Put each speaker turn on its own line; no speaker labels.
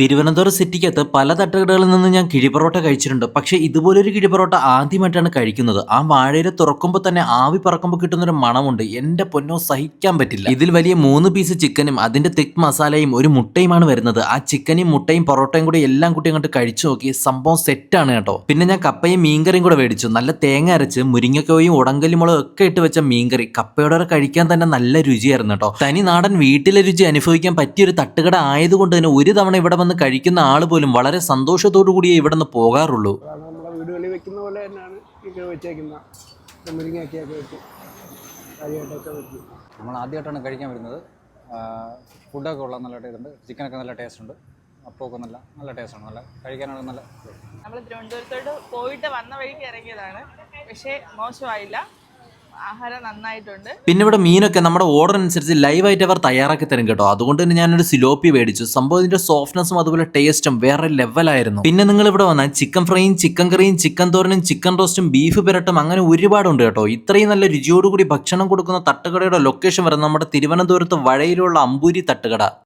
തിരുവനന്തപുരം സിറ്റിക്കകത്ത് പല തട്ടുകടകളിൽ നിന്ന് ഞാൻ കിഴിപൊറോട്ട കഴിച്ചിട്ടുണ്ട്. പക്ഷേ ഇതുപോലൊരു കിഴിപൊറോട്ട ആദ്യമായിട്ടാണ് കഴിക്കുന്നത്. ആ വാഴയില തുറക്കുമ്പോൾ തന്നെ ആവി പറക്കുമ്പോൾ കിട്ടുന്നൊരു മണമുണ്ട്. എന്റെ പൊന്നോ സഹിക്കാൻ പറ്റില്ല. ഇതിൽ വലിയ മൂന്ന് പീസ് ചിക്കനും അതിന്റെ തിക് മസാലയും ഒരു മുട്ടയുമാണ് വരുന്നത്. ആ ചിക്കനും മുട്ടയും പൊറോട്ടയും കൂടി എല്ലാം കൂട്ടി അങ്ങോട്ട് കഴിച്ചു നോക്കി സംഭവം സെറ്റാണ് കേട്ടോ. പിന്നെ ഞാൻ കപ്പയും മീൻകറിയും കൂടെ മേടിച്ചു. നല്ല തേങ്ങ അരച്ച് മുരിങ്ങക്കോയും ഉടങ്കലിമുളകും ഒക്കെ ഇട്ട് വെച്ച മീൻകറി. കപ്പയോടെ കഴിക്കാൻ തന്നെ നല്ല രുചിയായിരുന്നു കേട്ടോ. തനി നാടൻ വീട്ടിലെ രുചി അനുഭവിക്കാൻ പറ്റിയൊരു തട്ടുകട ആയതുകൊണ്ട് തന്നെ ഒരു തവണ ഇവിടെ വന്ന് കഴിക്കുന്ന ആൾ പോലും വളരെ സന്തോഷത്തോടു കൂടിയേ ഇവിടെ നിന്ന് പോകാറുള്ളൂ
വീടുകളിൽ വെക്കുന്ന പോലെ തന്നെയാണ് ഇത് വെച്ചേക്കുന്നത് മുരിങ്ങയൊക്കെയൊക്കെ വെച്ച് കാര്യമായിട്ടൊക്കെ വെക്കും
നമ്മൾ ആദ്യമായിട്ടാണ് കഴിക്കാൻ വരുന്നത്. ഫുഡൊക്കെ ഉള്ള നല്ല ടേസ്റ്റ് ഉണ്ട്. ചിക്കനൊക്കെ നല്ല ടേസ്റ്റ് ഉണ്ട്. അപ്പമൊക്കെ നല്ല നല്ല ടേസ്റ്റ് ആണ്. നല്ല കഴിക്കാനാണ് നല്ല
നമ്മൾ തിരുവനന്തപുരത്തോട്ട് പോയിട്ട് വന്ന വഴിക്ക് ഇറങ്ങിയതാണ്. പക്ഷേ മോശമായില്ല. ആഹാരം നന്നായിട്ടുണ്ട്.
പിന്നെ ഇവിടെ മീനൊക്കെ നമ്മുടെ ഓർഡർ അനുസരിച്ച് ലൈവായിട്ട് അവർ തയ്യാറാക്കി തരും കേട്ടോ. അതുകൊണ്ട് തന്നെ ഞാനൊരു സിലോപ്പി മേടിച്ചു. സംഭവം ഇതിന്റെ സോഫ്റ്റ്നെസ്സും അതുപോലെ ടേസ്റ്റും വേറെ ലെവലായിരുന്നു പിന്നെ നിങ്ങൾ ഇവിടെ വന്നാൽ ചിക്കൻ ഫ്രൈയും ചിക്കൻ കറിയും ചിക്കൻ തോരനും ചിക്കൻ റോസ്റ്റും ബീഫ് പെരട്ടും അങ്ങനെ ഒരുപാടുണ്ട് കേട്ടോ. ഇത്രയും നല്ല രുചിയോടുകൂടി ഭക്ഷണം കൊടുക്കുന്ന തട്ടുകടയുടെ ലൊക്കേഷൻ വരെ നമ്മുടെ തിരുവനന്തപുരത്ത് വഴയിലുള്ള അമ്പൂരി തട്ടുകട.